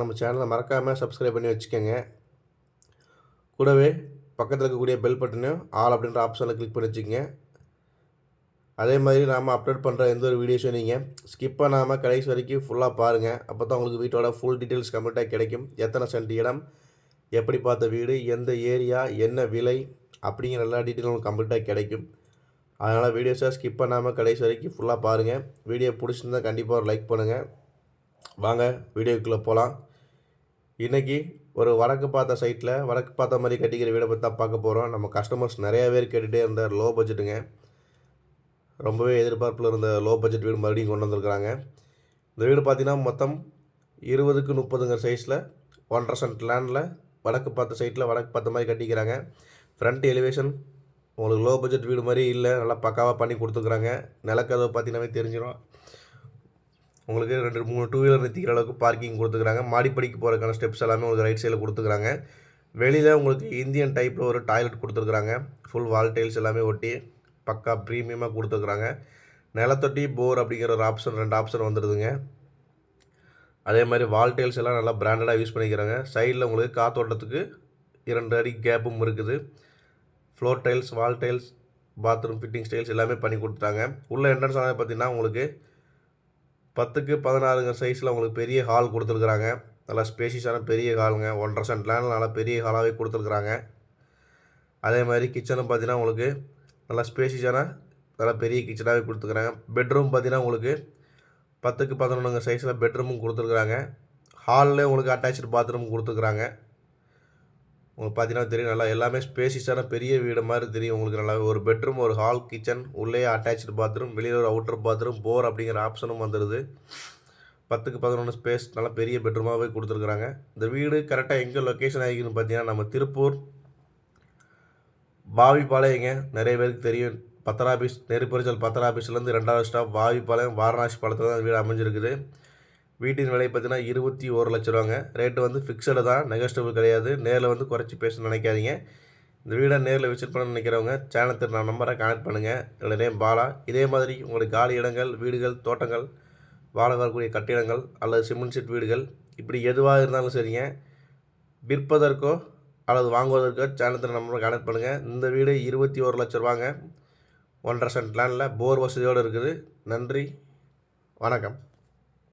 நம்ம சேனலை மறக்காமல் சப்ஸ்கிரைப் பண்ணி வச்சுக்கோங்க. கூடவே பக்கத்தில் இருக்கக்கூடிய பெல் பட்டனையும் ஆல் அப்படின்ற ஆப்ஷனில் கிளிக் பண்ணி வச்சுக்கோங்க. அதே மாதிரி நாம் அப்லோட் பண்ணுற எந்த ஒரு வீடியோஸும் நீங்கள் ஸ்கிப் பண்ணாமல் கடைசி வரைக்கும் ஃபுல்லாக பாருங்கள் அப்போ தான் உங்களுக்கு வீட்டோட ஃபுல் டீட்டெயில்ஸ் கம்ப்ளீட்டாக கிடைக்கும். எத்தனை சென்ட் இடம் எப்படி பார்த்த வீடு எந்த ஏரியா என்ன விலை அப்படிங்கிற எல்லா டீட்டெயிலும் உங்களுக்கு கம்ப்ளீட்டாக கிடைக்கும். அதனால் வீடியோஸாக ஸ்கிப் பண்ணாமல் கடைசி வரைக்கும் ஃபுல்லாக பாருங்கள் வீடியோ பிடிச்சிருந்தால் கண்டிப்பாக ஒரு லைக் பண்ணுங்கள் வாங்க வீடியோக்குள்ளே போகலாம் இன்றைக்கி ஒரு வடக்கு பார்த்த சைட்டில் வடக்கு பார்த்த மாதிரி கட்டிக்கிற வீடை பற்றி தான் பார்க்க போகிறோம் நம்ம கஸ்டமர்ஸ் நிறையா பேர் கேட்டுகிட்டே இருந்தார் லோ பட்ஜெட்டுங்க ரொம்பவே எதிர்பார்ப்பில் இருந்த லோ பட்ஜெட் வீடு மறுபடியும் கொண்டு வந்திருக்கிறாங்க. இந்த வீடு பார்த்திங்கன்னா மொத்தம் இருபதுக்கு முப்பதுங்க சைஸில் ஒன்றரை சென்ட் லேண்டில் வடக்கு பார்த்த சைட்டில் வடக்கு பார்த்த மாதிரி கட்டிக்கிறாங்க. ஃப்ரண்ட் எலிவேஷன் உங்களுக்கு லோ பட்ஜெட் வீடு மாதிரி இல்லை நல்லா பக்காவாக பண்ணி கொடுத்துக்குறாங்க நிலக்கதவை பார்த்தீங்கன்னாவே தெரிஞ்சிடும் உங்களுக்கு ரெண்டு மூணு டூ வீலர் நிறுத்திக்கிற அளவுக்கு பார்க்கிங் கொடுத்துக்கிறாங்க. மாடிப்படிக்கு போகிறதுக்கான ஸ்டெப்ஸ் எல்லாமே உங்களுக்கு ரைட் சைடில் கொடுத்துக்கிறாங்க. வெளியில் உங்களுக்கு இந்தியன் டைப்பில் ஒரு டாய்லெட் கொடுத்துருக்குறாங்க. ஃபுல் வால் டைல்ஸ் எல்லாமே ஒட்டி பக்கா ப்ரீமியமாக கொடுத்துருக்குறாங்க. நிலத்தொட்டி போர் அப்படிங்கிற ஒரு ஆப்ஷன் ரெண்டு ஆப்ஷன் வந்துடுதுங்க. அதே மாதிரி வால் டைல்ஸ் எல்லாம் நல்லா பிராண்டடாக யூஸ் பண்ணிக்கிறாங்க. சைடில் உங்களுக்கு காத்தோட்டத்துக்கு இரண்டு அடி கேப்பும் இருக்குது. Floor tiles wall tiles bathroom fitting styles எல்லாமே பண்ணி கொடுத்துட்டாங்க. உள்ள என்ட்ரன்ஸ் ஆனால் பார்த்தீங்கன்னா உங்களுக்கு பத்துக்கு பதினாறுங்க சைஸில் உங்களுக்கு பெரிய ஹால் கொடுத்துருக்குறாங்க. நல்லா ஸ்பேஷியஸான பெரிய ஹாலுங்க ஒன்றரை சென்ட் லேண்டில் நல்லா பெரிய ஹாலாகவே கொடுத்துருக்குறாங்க. அதே மாதிரி கிச்சனும் பார்த்தீங்கன்னா உங்களுக்கு நல்லா ஸ்பேஷியஸான நல்லா பெரிய கிச்சனாகவே கொடுத்துருக்குறாங்க. பெட்ரூம் பார்த்தீங்கன்னா உங்களுக்கு பத்துக்கு பதினொன்றுங்க சைஸில் பெட்ரூமும் கொடுத்துருக்குறாங்க. ஹாலில் உங்களுக்கு அட்டாச்சு பாத்ரூம் கொடுத்துருக்குறாங்க. உங்களுக்கு பார்த்தீங்கன்னா தெரியும் நல்லா எல்லாமே ஸ்பேசியஸான பெரிய வீடு மாதிரி தெரியும். உங்களுக்கு நல்லா ஒரு பெட்ரூம் ஒரு ஹால் கிச்சன் உள்ளே அட்டாச்சு பாத்ரூம் வெளியில் ஒரு அவுட்டர் பாத்ரூம் போர் அப்படிங்கிற ஆப்ஷனும் வந்துடுது பத்துக்கு பதினொன்று ஸ்பேஸ் நல்லா பெரிய பெட்ரூமாகவே கொடுத்துருக்குறாங்க. இந்த வீடு கரெக்டாக எங்கே லொக்கேஷன் ஆகிக்குன்னு பார்த்தீங்கன்னா நம்ம திருப்பூர் பாவிப்பாளையங்க நிறைய பேருக்கு தெரியும். பத்தராபீஸ் நெருப்பரிச்சல் பத்தராபீஸ்லேருந்து ரெண்டாவது ஸ்டாப் பாவிப்பாளையம் வாரணாசி பாலத்தில் தான் வீடு அமைஞ்சிருக்குது. வீட்டின் விலை பார்த்தீங்கன்னா இருபத்தி ஒரு லட்ச ரூபாங்க. ரேட்டு வந்து ஃபிக்ஸடு தான் நெகஸ்டபிள் கிடையாது. நேரில் வந்து குறைச்சி பேசணும்னு நினைக்காதீங்க. இந்த வீடை நேரில் விசிட் பண்ண நினைக்கிறவங்க சேனல் நான் நம்பரை கனெக்ட் பண்ணுங்கள் என்னோட நேம் பாலா. இதே மாதிரி உங்களுக்கு காலி இடங்கள் வீடுகள் தோட்டங்கள் வாழ வரக்கூடிய கட்டிடங்கள் அல்லது சிமெண்ட் செட் வீடுகள் இப்படி எதுவாக இருந்தாலும் சரிங்க. விற்பதற்கோ அல்லது வாங்குவதற்கோ சேனத்தில் நம்பரை கனெக்ட் பண்ணுங்கள் இந்த வீடு இருபத்தி ஒரு லட்ச ரூபாங்க. ஒன்றரை சென்ட் லேண்டில் போர் வசதியோடு இருக்குது. நன்றி. வணக்கம்.